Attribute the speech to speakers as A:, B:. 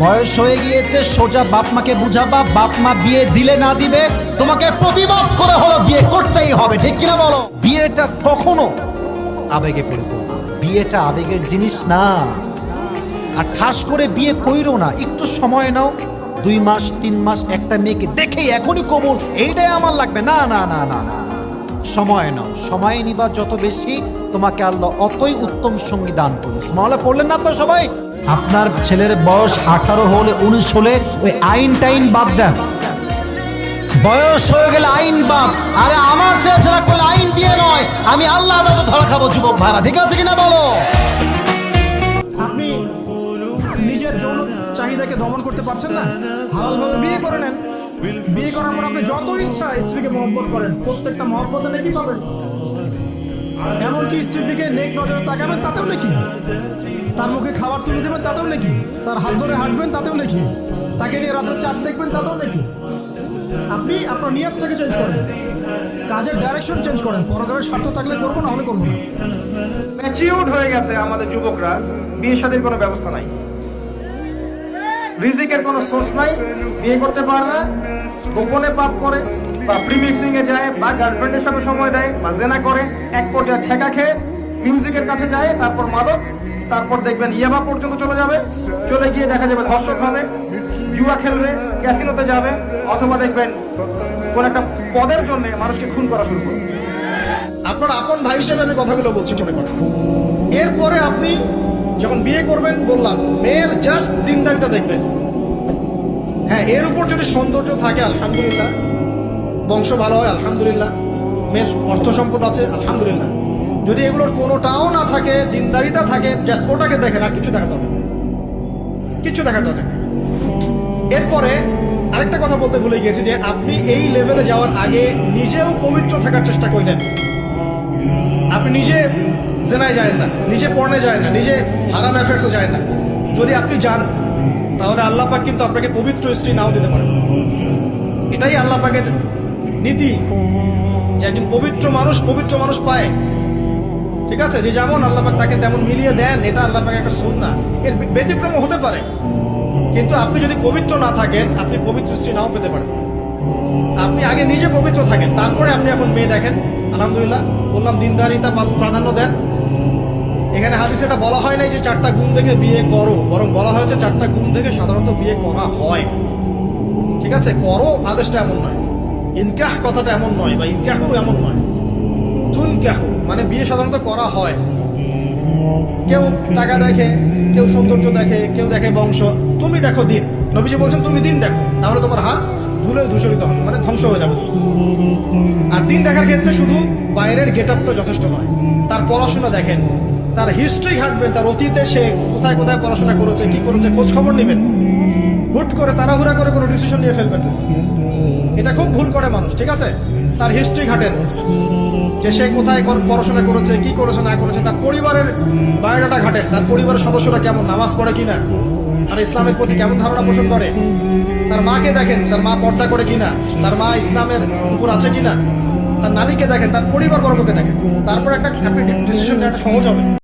A: বয়স হয়ে গিয়েছে, সোজা বাপ মাকে বুঝাবা, বাপ মা বিয়ে দিলে না দিবে, তোমাকে প্রতিবাদ করে হলো বিয়ে করতেই হবে, ঠিক কিনা বলো? বিয়েটা কখনো আবেগে পড়ে বিয়েটা আবেগের জিনিস না। আর ঠাস করে বিয়ে কইরো না। একটু সময় নাও, দুই মাস, তিন মাস, একটা মেয়েকে দেখেই এখনই কবুল। এইটাই আমার লাগবে। না না না না না সময় নাও। সময় নিবা যত বেশি, তোমাকে আল্লাহ অতই উত্তম সঙ্গী দান করবে মহলে পড়লেন না আপনার সবাই? আপনার ছেলের বয়স আঠারো হলে, উনিশ হলে ওই আইন টাইন বাদ দেন। বয়স হয়ে গেলে আইন বাদ। আরে আমার ছেলে ছেলে করলে আইন দিয়ে নয়। আমি আল্লাহ আদালতে ধরা খাব, যুবক ভাড়া ঠিক আছে কিনা বলো?
B: আপনি নিজের যৌন চাহিদাকে দমন করতে পারছেন না? বিয়ে করে নেন। বিয়ে করার পর আপনি যত ইচ্ছা স্ত্রীকে মহব্বত করেন। প্রত্যেকটা মহব্বতে নাকি পাবেন। এমনকি স্ত্রীর দিকে নেক নজরে তাকাবেন, তাতেও নাকি? তার মুখে খাবার তুলে দেবেন, তাতেও নাকি? তার হাত ধরে হাঁটবেন, তাতেও নাকি? তাকে নিয়ে রাত্রে চাঁদ দেখবেন, তাতেও নাকি? আপনি আপনার নিয়ত নিয়তটাকে চেঞ্জ করেন। কাজের ডাইরেকশন চেঞ্জ করেন। পরকারের স্বার্থ থাকলে করব, না হলে করব না।
C: ম্যাচিউরড হয়ে গেছে আমাদের যুবকরা। বিয়ে শাদীর কোনো ব্যবস্থা নাই। রিজিকের কোনো সোর্স নাই। বিয়ে করতে পারে না। গোপনে পাপ করে। বা প্রি মিক্সিং এ যায় বা গার্লফ্রেন্ডের সাথে সময় দেয় বা জেনা করে, এক পর্যায়ে ছেঁকা খেয়ে মিউজিকের কাছে যায়, তারপর মাদক, তারপর দেখবেন ইয়াবা পর্যন্ত চলে যাবে। চলে গিয়ে দেখা যাবে ধর্ষক হবে, জুয়া খেলবে ক্যাসিনোতে যাবে, অথবা দেখবেন কোন একটা পদের জন্য মানুষকে খুন করা শুরু করবে।
B: আপনার আপন ভাই হিসেবে আমি কথাগুলো বলছি, মনে করেন। এরপরে আপনি যখন বিয়ে করবেন, বললাম, মেয়ের জাস্ট দিনদারিতা দেখবেন। হ্যাঁ এর উপর যদি সৌন্দর্য থাকে, আলহামদুলিল্লাহ। বংশ ভালো হয়, আলহামদুলিল্লাহ। মেয়ের অর্থ সম্পদ আছে, আলহামদুলিল্লাহ। যদি এগুলোর কোনোটাও না থাকে দিনদারিতা থাকে জাস্ট ওটাকে দেখেন, আর কিছু দেখা দরকার কিছু দেখার দরকার এরপরে আরেকটা কথা বলতে ভুলে গিয়েছি যে আপনি এই লেভেলে যাওয়ার আগে নিজেও পবিত্র থাকার চেষ্টা করলেন। আপনি নিজে জেনায় যায় না, নিজে পড়নে যায় না, নিজে হারাম অ্যাফেয়ার্সে যায় না। যদি আপনি যান, তাহলে আল্লাহ পাক কিন্তু আপনাকে পবিত্র স্ত্রী নাও দিতে পারেন এটাই আল্লাহ পাকের নীতি যে একজন পবিত্র মানুষ পবিত্র মানুষ পায়। ঠিক আছে? যে যেমন আল্লাহ তাকে তেমন মিলিয়ে দেন, এটা আল্লাহ একটা সুন্নাহ এর ব্যতিক্রম হতে পারে। কিন্তু আপনি যদি পবিত্র না থাকেন, আপনি পবিত্র স্ত্রী নাও পেতে পারেন। আপনি আগে নিজে পবিত্র থাকেন, তারপরে আপনি এখন মেয়ে দেখেন। আলহামদুলিল্লাহ, বললাম দিনদারিতা প্রাধান্য দেন। এখানে হাদিসে এটা বলা হয় নাই যে চারটা গুণ দেখে বিয়ে করো, বরং বলা হয়েছে চারটা গুণ দেখে সাধারণত বিয়ে করা হয়। ঠিক আছে? করো, আদেশটা এমন নয়। ইনকাহ কথাটা এমন নয় বা ইনকাহও এমন নয়। তুনকাহ মানে বিয়ে সাধারণত করা হয়। কেউ টাকা দেখে, কেউ সৌন্দর্য দেখে, কেউ দেখে বংশ। তুমি দেখো দিন। নবীজি বলছেন, তুমি দিন দেখো তাহলে তোমার হাত ধুলে দূষণিত হবে মানে ধ্বংস হয়ে যাবে। আর দিন দেখার ক্ষেত্রে শুধু বাইরের গেট আপটা যথেষ্ট নয়। তার পড়াশোনা দেখেন, তার হিস্ট্রি ঘাটবেন, তার অতীতে সে কোথায় কোথায় পড়াশোনা করেছে, কি করেছে, খোঁজ খবর নেবেন। হুট করে তাড়াহুড়া করে কোনো ডিসিশন নিয়ে ফেলবেন না। এটা খুব ভুল করে মানুষ, ঠিক আছে? তার হিস্ট্রি ঘাটেন। যে সে কোথায় পড়াশোনা করেছে, কি করেছে, না করেছে, তার পরিবারের বায়োডাটা ঘাটেন। তার পরিবারের সদস্যরা কেমন, নামাজ পড়ে কিনা? আর ইসলামের প্রতি কেমন ধারণা পোষণ করে? তার মাকে দেখেন, তার মা পর্দা করে কিনা? তার মা ইসলামের উপর আছে কিনা? তার নারীকে দেখেন, তার পরিবার বর্গকে দেখেন। তারপর একটা ডিসিশন নেওয়াটা সহজ হবে।